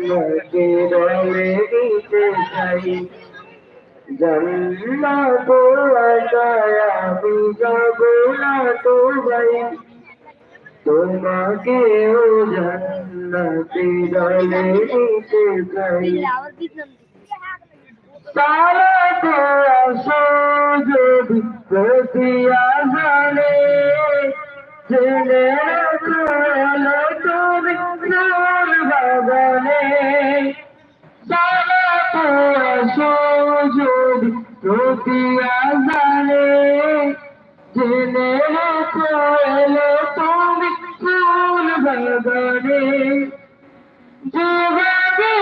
তোমাকে বলে দিতে চাই জন্নাত একা আমি না তো ভাই তোমাকে জন্নতে বলে দিতে চাই। তারা তো আসো যদি প্রতিয়া জানে ছেলে যদি প্রতিয়া জানে চলো তুমি ফুল বাগানে। জীবনে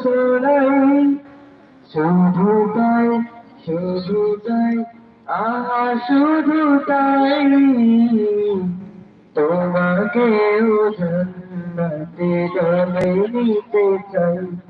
শোনাই শুধু তাই শুধু তাই আহা শুধু তাই তোমাকে জন্নতে চলে নিতে চাই।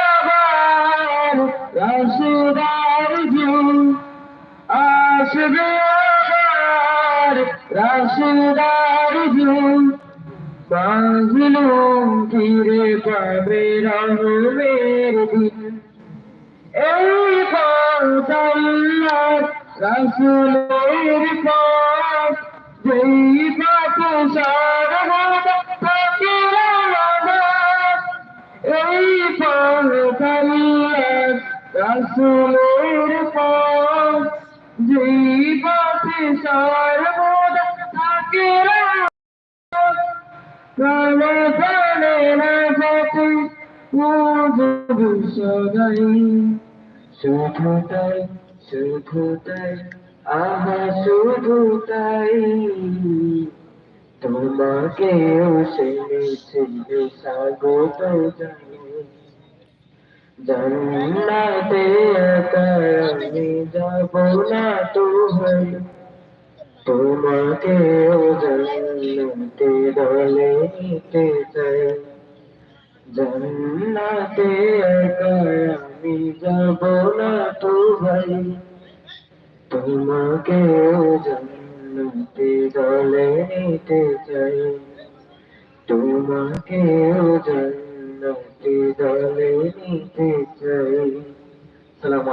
আবার রাসুদার আসবে আবার রাসুদার যুগ মাজলুম ফিরে পাবে রহমের দিন এই রাসুলের পথ পথে সর্বদ থাকে প্রাণে প্রাণে যাতে শুধু সদাই শুধু তাই শুধু তাই আহা শুধু তাই তোমাকেও সেনেছে স্বাগত জানাই জান্নাতে আমি যাব না তো ভাই তোমাকে জন্নতে দলে নিতে চাই। জন্নতে আমি যাব না তো ভাই তোমাকে জন্নতে দলে নিতে চাই। তোমাকে জন্নতে দলে নিতে চাই আসসালামু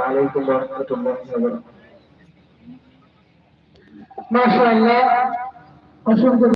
অসংখ্য